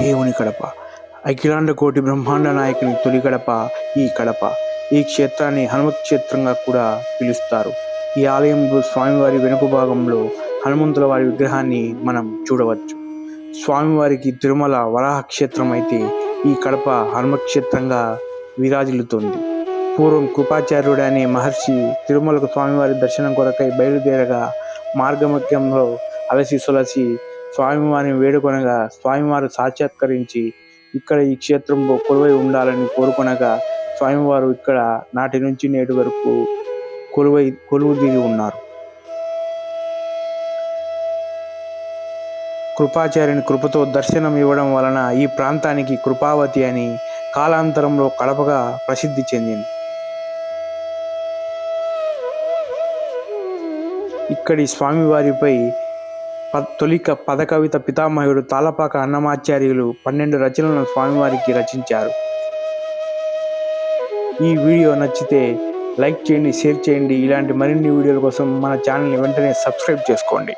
దేవుని కడప. అఖిలాండ కోటి బ్రహ్మాండ నాయకుని తొలి కడప ఈ కడప. ఈ క్షేత్రాన్ని హనుమత్ క్షేత్రంగా కూడా పిలుస్తారు. ఈ ఆలయంలో స్వామివారి వెనుక భాగంలో హనుమంతుల వారి విగ్రహాన్ని మనం చూడవచ్చు. స్వామివారికి తిరుమల వరాహ క్షేత్రం అయితే ఈ కడప హనుమక్షేత్రంగా విరాజిల్లుతుంది. పూర్వం కృపాచార్యుడు అనే మహర్షి తిరుమలకు స్వామివారి దర్శనం కొరకై బయలుదేరగా మార్గమధ్యంలో అలసి సొలసి స్వామివారిని వేడుకొనగా స్వామివారు సాక్షాత్కరించి ఇక్కడ ఈ క్షేత్రంలో కొలువై ఉండాలని కోరుకొనగా స్వామివారు ఇక్కడ నాటి నుంచి నేటి వరకు కొలువై కొలువు దిగి ఉన్నారు. కృపాచార్యుని కృపతో దర్శనం ఇవ్వడం వలన ఈ ప్రాంతానికి కృపావతి అని కాలాంతరంలో కడపగా ప్రసిద్ధి చెందింది. ఇక్కడి స్వామివారిపై తొలిక పదకవిత పితామహుడు తాలపాక అన్నమాచార్యులు పన్నెండు రచనలను స్వామివారికి రచించారు. ఈ వీడియో నచ్చితే లైక్ చేయండి షేర్ చేయండి. ఇలాంటి మరిన్ని వీడియోల కోసం మన ఛానల్ని వెంటనే సబ్స్క్రైబ్ చేసుకోండి.